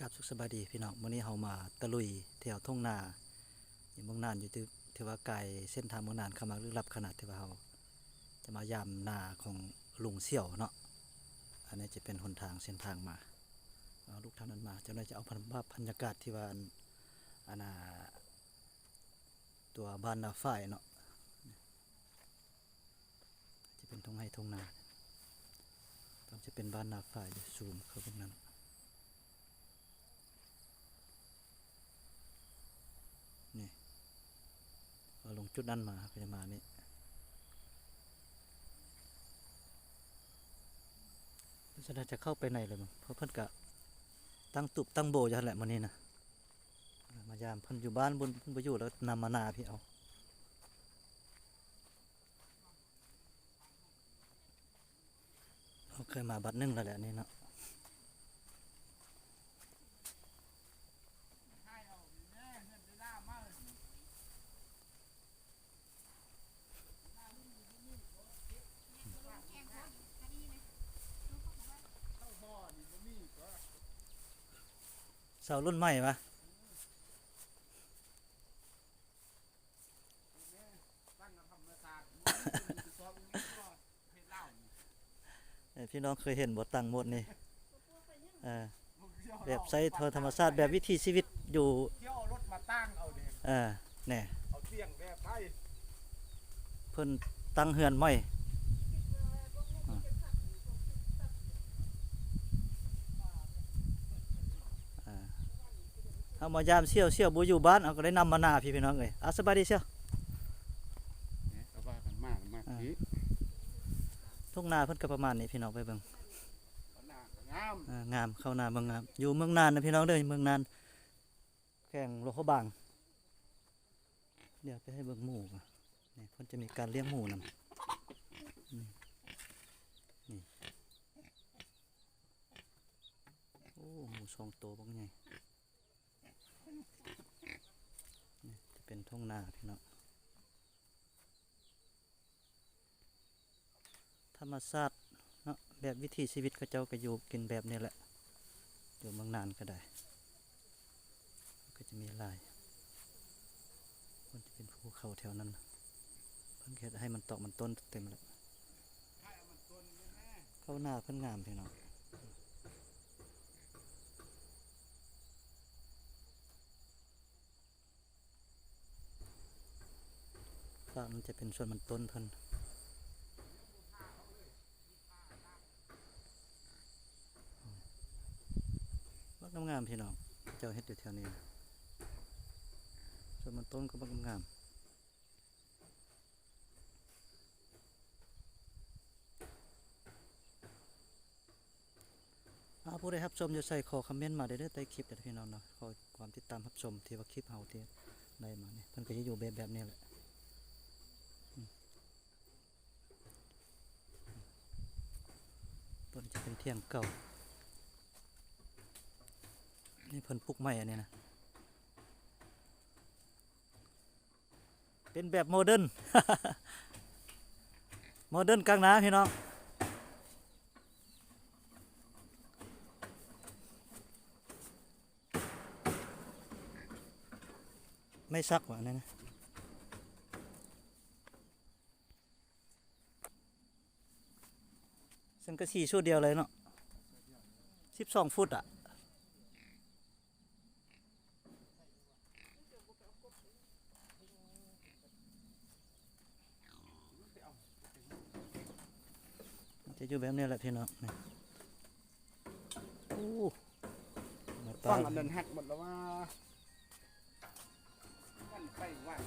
กับสุขสบายดีพี่น้องวันนี้เฮามาตะลุยแถวทุ่งนาอยู่เมืองนานอยู่ที่เทว่าไกลเส้นทางเมืองนานเข้ามาลึกลับขนาดที่ว่าเฮาจะมายามนาของลุงเสี่ยวเนาะอันนี้จะเป็นหนทางเส้นทางมาเอาลูกทางนั้นมาเจ้าหน้าจะเอาภาพบรรยากาศที่ว่าอันน่ะตัวบ้านนาฝ้ายเนาะจะเป็นทุ่งไร่ทุ่งนาตอนจะเป็นบ้านนาฝ้ายอยู่ซูมเข้าตรงนั้น งจุดนั้นมาก็จะมานี่แสดงจะเข้าไปไหนเลยมั้งเพราะเพิ่นกะตั้งตุบตั้งโบอยู่หั่นแหละมันนี่นะมายามเพิ่นอยู่บ้านบนเพิ่นไปอยู่แล้วนำมานาพี่เอาเคยมาบัดนึงแล้วแหละนี่เนาะ เสารุ่นใหม่ปะเอ้ยพี่น้องเคยเห็นบ่ตังหมดนี่เออแบบใช้ธรรมชาติแบบวิถีชีวิตอยู่เที่ยวเอารถมาตั้งเอาเด็กเออแน่เอาเตียงแบบไปเพิ่นตั้งเฮือนใหม่อ่าอ่า เอามายามเชี่ยวเชี่ยวบ่อยู่บ้านเอาก็ได้นำมาหน้าพี่พี่น้องเอ้ยอะสบายดีเชี่ยวเนี่ยก็ว่ากันมากมากอ่าทีทุ่งนาเพิ่นก็ประมาณนี้พี่น้องไปเบิ่งเอาหน้าก็งามอ่างามเข้านาเมืองงามอยู่เมืองนานนะพี่น้องเด้อเมืองนานแข่งโลกเขาบางเดี๋ยวไปให้เบิ่งหมูก่อนนี่เพิ่นจะมีการเลี้ยงหมูนำนี่นี่โอ้หมูสองตัวบักใหญ่นี่จะเป็น ทุ่งนาพี่น้องธรรมชาติเนาะแบบวิถีชีวิตเขาเจ้าก็อยู่กินแบบนี้แหละอยู่เมืองนานก็ได้ ก็จะมีลายมันจะเป็นภูเขาแถวนั้นเพิ่นเฮ็ดให้มันตอกมันต้นเต็มเลยเข้าหน้าเพิ่นงามพี่น้องฝาก มันจะเป็นส่วนมันต้นเพิ่นบักงามๆพี่น้อง เจ้าเฮ็ดอยู่แถวนี้ ส่วนมันต้นก็บักงามอาผู้ใดรับชมจะใส่ขอคอมเมนต์มาได้เด้อใต้คลิปเด้อพี่น้องเนาะขอความติดตามรับชมที่ว่าคลิปเฮาที่ได้มาเนี่ยเพิ่นก็จะอยู่แบบแบบนี้แหละอืม ต้นจะเป็นเที่ยงเก่า นี่เพิ่นปลูกไม้อันนี้นะ เป็นแบบโมเดิร์น โมเดิร์นกลางน้ำพี่น้องไม่ซักว่ะอันนี่นะ สังกะสีชุดเดียวเลยเนาะสิบสองฟุตอะจะอยู่แบบนี้แหละพี่น้องนี่โอ้มาตาฟังอันนั้นหักหมดแล้วว่าวันไปวัน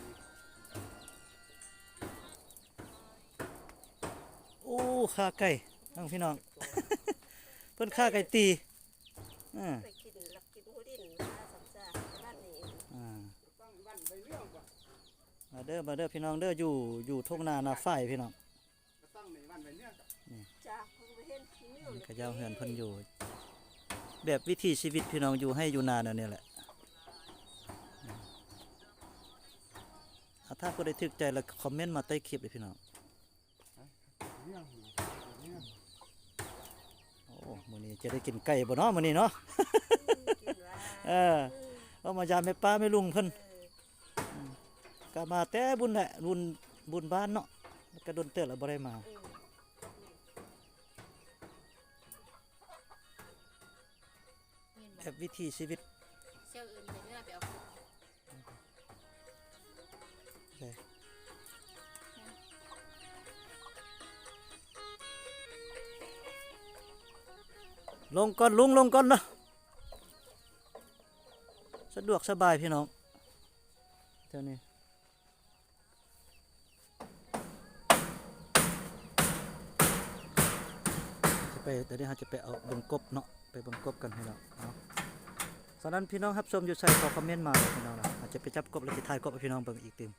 โอ้ขาไก่ น้องพี่น้อง เพิ่นขาไก่ตีอ่าไปกินลักกินหัวดินมาสำจาบ้านนี้อ่าตั้งวันไปเรื่องก่มาเด้อมาเด้อพี่น้องเด้ออยู่อยู่ทุ่งนานาฝ้ายพี่น้องก็ตั้งในวันไปเรื่องก่าเพิ่งไปเห็นคิ้วนี่ก็เจ้าเฮือนเพิ่นอยู่ แบบวิถีชีวิตพี่น้องอยู่ให้อยู่นานนั่นนี่ยแหละถ้าผู้ใดถึกใจแล้วคอมเมนต์มาใต้คลิปเลยพี่น้อง เรื่องเรื่อง โอ้มื้อ นี้จะได้กินไก่บ่เนาะมื้อนี้เนาะกินหเออเอามายามแม่ป้าแม่ลุงเพิ่นเออก็มาแต่บุญแหละบุญบุญบ้านเนาะก็โดนเตือนแล้วบ่ได้มาเออแบบวิถีชีวิตเชี่ยวอื่นไปเมื่อไปเอา ลงก่อนลุงลงก่อนนะสะดวกสบายพี่น้องเท่านี้จะไปเดี๋ยวนี้เราจะไปเอาบังกบเนาะไปบังกบกันพี่น้องเอาสำนั้นพี่น้องครับชมอยู่ใส่ขอคอมเมนต์มาพี่น้องนะอาจจะไปจับกบแล้วจะถ่ายกบให้พี่น้องเบิ่งอีกตึม